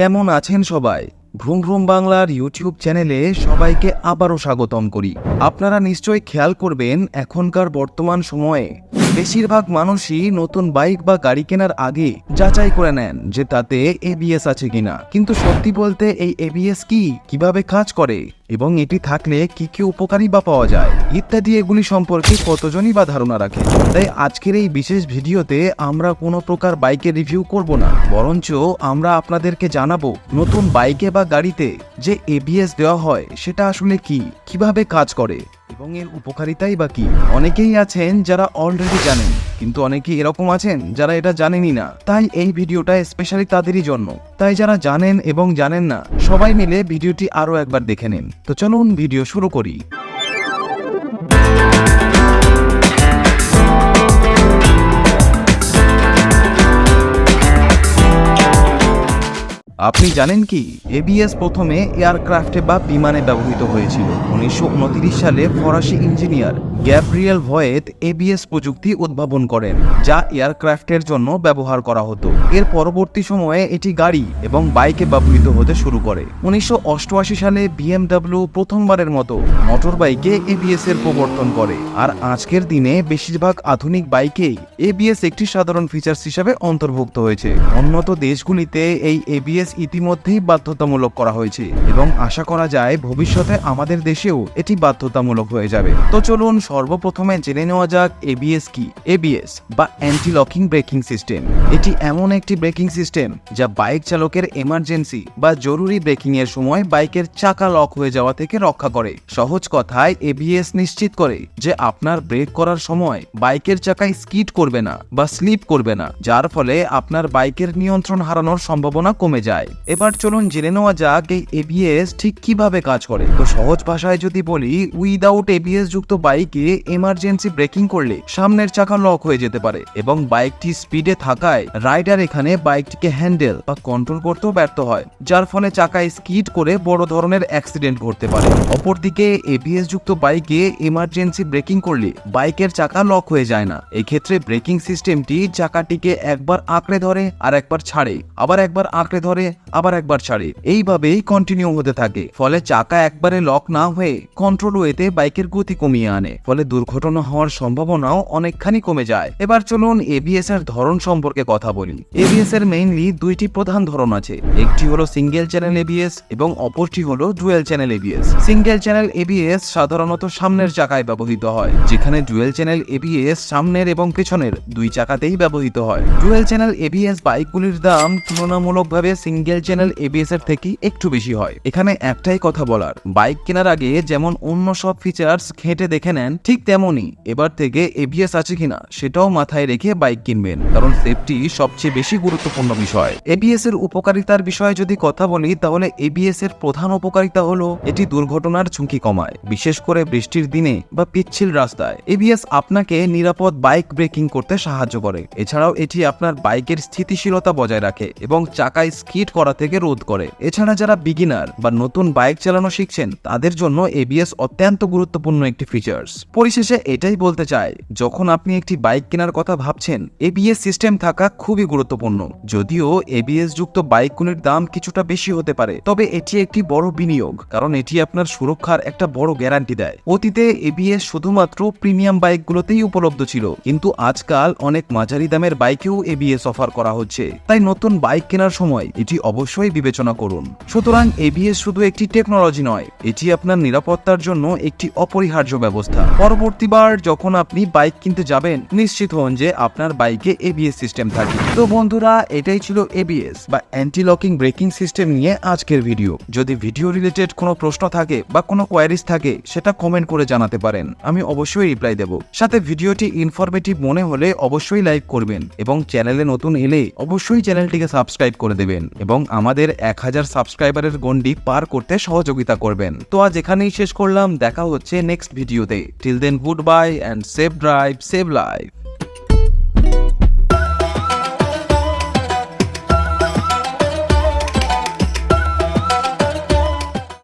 কেমন আছেন সবাই? ভ্রুম ভ্রুম বাংলার ইউটিউব চ্যানেলে সবাইকে আবারও স্বাগতম করি। আপনারা নিশ্চয়ই খেয়াল করবেন, এখনকার বর্তমান সময়ে বেশিরভাগ মানুষই নতুন বাইক বা গাড়ি কেনার আগে যাচাই করে নেন যে তাতে এবিএস আছে কিনা। কিন্তু সত্যি বলতে এই এবিএস কি? কীভাবে কাজ করে? এবং এটি থাকলে কি কি উপকারী বা পাওয়া যায়? ইত্যাদি এগুলি সম্পর্কে কতজনই বা ধারণা রাখে? তাই আজকের এই বিশেষ ভিডিওতে আমরা কোনো প্রকার বাইকের রিভিউ করব না। বরঞ্চ আমরা আপনাদেরকে জানাব নতুন বাইকে বা গাড়িতে যে এবিএস দেওয়া হয়, সেটা আসলে কি? কীভাবে কাজ করে? এবং এর উপকারিতাই বা কি? অনেকেই আছেন যারা অলরেডি জানেন, কিন্তু অনেকেই এরকম আছেন যারা এটা জানেনই না। তাই এই ভিডিওটা স্পেশালি তাদেরই জন্য। তাই যারা জানেন এবং জানেন না, সবাই মিলে ভিডিওটি আরও একবার দেখে নিন। তো চলুন ভিডিও শুরু করি। আপনি জানেন কি? এবিএস প্রথমে এয়ারক্রাফটে বা বিমানে ব্যবহৃত হয়েছিল। উনিশশো উনত্রিশ সালে ফরাসি ইঞ্জিনিয়ার গ্যাব্রিয়েল ভয়েত এবিএস প্রযুক্তি উদ্ভাবন করেন, যা এয়ারক্রাফটের জন্য ব্যবহার করা হতো। এর পরবর্তী সময়ে এটি গাড়ি এবং বাইকে ব্যবহৃত হতে শুরু করে। উনিশশো অষ্টআশি সালে বিএমডাব্লিউ প্রথমবারের মতো মোটর বাইকে এবিএস এর প্রবর্তন করে। আর আজকের দিনে বেশিরভাগ আধুনিক বাইকেই এবিএস একটি সাধারণ ফিচার্স হিসাবে অন্তর্ভুক্ত হয়েছে। উন্নত দেশগুলিতে এই এবিএস ইতিমধ্যেই বাধ্যতামূলক করা হয়েছে এবং আশা করা যায় ভবিষ্যতে আমাদের দেশেও এটি বাধ্যতামূলক হয়ে যাবে। তো চলুন সর্বপ্রথমে জেনে নেওয়া যাক এবিএস কি? এবিএস বা অ্যান্টি লকিং ব্রেকিং সিস্টেম এটি এমন একটি ব্রেকিং সিস্টেম যা বাইক চালকের এমার্জেন্সি বা জরুরি ব্রেকিং এর সময় বাইকের চাকা লক হয়ে যাওয়া থেকে রক্ষা করে। সহজ কথায় এবিএস নিশ্চিত করে যে আপনার ব্রেক করার সময় বাইকের চাকায় স্কিড করবে না বা স্লিপ করবে না, যার ফলে আপনার বাইকের নিয়ন্ত্রণ হারানোর সম্ভাবনা কমে যায়। এবার চলুন জেনে নেওয়া যাক এই এবিএস ঠিক কীভাবে কাজ করে। তো সহজ ভাষায় যদি বলি উইদাউট এবিএস যুক্ত বাইকে এমার্জেন্সি ব্রেকিং করলে সামনের চাকা লক হয়ে যেতে পারে এবং বাইকটি স্পিডে থাকায় রাইডার এখানে বাইকটিকে হ্যান্ডেল বা কন্ট্রোল করতেও ব্যর্থ হয়, যার ফলে চাকায় স্কিড করে বড় ধরনের অ্যাক্সিডেন্ট ঘটতে পারে। অপরদিকে এবিএস যুক্ত বাইকে এমার্জেন্সি ব্রেকিং করলে বাইকের চাকা লক হয়ে যায় না। এক্ষেত্রে ব্রেকিং সিস্টেমটি চাকাটিকে একবার আঁকড়ে ধরে আর একবার ছাড়ে, আবার একবার আঁকড়ে ধরে আবার একবার ছাড়ে। এইভাবেই কন্টিনিউ হতে থাকে। ফলে চাকা একবারে লক না হয়ে কন্ট্রোল ওয়েতে বাইকের গতি কমিয়ে আনে। ফলে দুর্ঘটনা হওয়ার সম্ভাবনাও অনেকখানি কমে যায়। এবার চলুন এবিএস এর ধরন সম্পর্কে কথা বলি। এবিএস এর মেইনলি দুইটি প্রধান ধরন আছে। একটি হলো সিঙ্গেল চ্যানেল এবিএস এবং অপরটি হলো dual channel ABS single channel ABS সাধারণত সামনের চাকায় ব্যবহৃত হয়, যেখানে ডুয়েল চ্যানেল এবিএস সামনের এবং পেছনের দুই চাকাতেই ব্যবহৃত হয়। ডুয়েল চ্যানেল এবিএস বাইকগুলির দাম তুলনামূলকভাবে সিঙ্গেল চ্যানেল এবিএস এর থেকে একটু বেশি হয়। এখানে একটাই কথা বলার, বাইক কেনার আগে যেমন অন্য সব ফিচার্স ঘেঁটে দেখে নেন, ঠিক তেমনই এবার থেকে এবিএস আছে কিনা সেটাও মাথায় রেখে বাইক কিনবেন, কারণ সেফটি সবচেয়ে বেশি গুরুত্বপূর্ণ বিষয়। এবিএস এর উপকারিতার বিষয়ে যদি কথা বলি, তাহলে এবিএস এর প্রধান উপকারিতা হলো এটি দুর্ঘটনার ঝুঁকি কমায়, বিশেষ করে বৃষ্টির দিনে বা পিচ্ছিল রাস্তায়। এবিএস আপনাকে নিরাপদ বাইক ব্রেকিং করতে সাহায্য করে, এছাড়াও এটি আপনার বাইকের স্থিতিশীলতা বজায় রাখে এবং চাকায় স্কিড করা থেকে রোধ করে। এছাড়া যারা বিগিনার বা নতুন বাইক চালানো শিখছেন, তাদের জন্য এবিএস অত্যন্ত গুরুত্বপূর্ণ একটি ফিচার্স পরিশেষে এটাই বলতে চাই, যখন আপনি একটি বাইক কেনার কথা ভাবছেন এবিএস সিস্টেম থাকা খুবই গুরুত্বপূর্ণ। যদিও এবিএস যুক্ত বাইকগুলির দাম কিছুটা বেশি হতে পারে, তবে এটি একটি বড় বিনিয়োগ, কারণ এটি আপনার সুরক্ষার একটা বড় গ্যারান্টি দেয়। অতীতে এবিএস শুধুমাত্র প্রিমিয়াম বাইকগুলোতেই উপলব্ধ ছিল, কিন্তু আজকাল অনেক মাঝারি দামের বাইকেও এবিএস অফার করা হচ্ছে। তাই নতুন বাইক কেনার সময় এটি অবশ্যই বিবেচনা করুন। সুতরাং এবিএস শুধু একটি টেকনোলজি নয়, এটি আপনার নিরাপত্তার জন্য একটি অপরিহার্য ব্যবস্থা। পরবর্তীবার যখন আপনি বাইক কিনতে যাবেন, নিশ্চিত হন যে আপনার বাইকে এবিএস সিস্টেম থাকে। তো বন্ধুরা, এটাই ছিল এবিএস বা অ্যান্টি লকিং ব্রেকিং সিস্টেম নিয়ে আজকের ভিডিও যদি ভিডিও রিলেটেড কোনো প্রশ্ন থাকে বা কোনো কোয়ারিজ থাকে, সেটা কমেন্ট করে জানাতে পারেন। আমি অবশ্যই রিপ্লাই দেব। সাথে ভিডিওটি ইনফরমেটিভ মনে হলে অবশ্যই লাইক করবেন এবং চ্যানেলে নতুন এলে অবশ্যই চ্যানেলটিকে সাবস্ক্রাইব করে দেবেন এবং আমাদের এক হাজার সাবস্ক্রাইবারের গন্ডি পার করতে সহযোগিতা করবেন। তো আজ এখানেই শেষ করলাম, দেখা হচ্ছে নেক্সট ভিডিওতে till then goodbye and save drive save life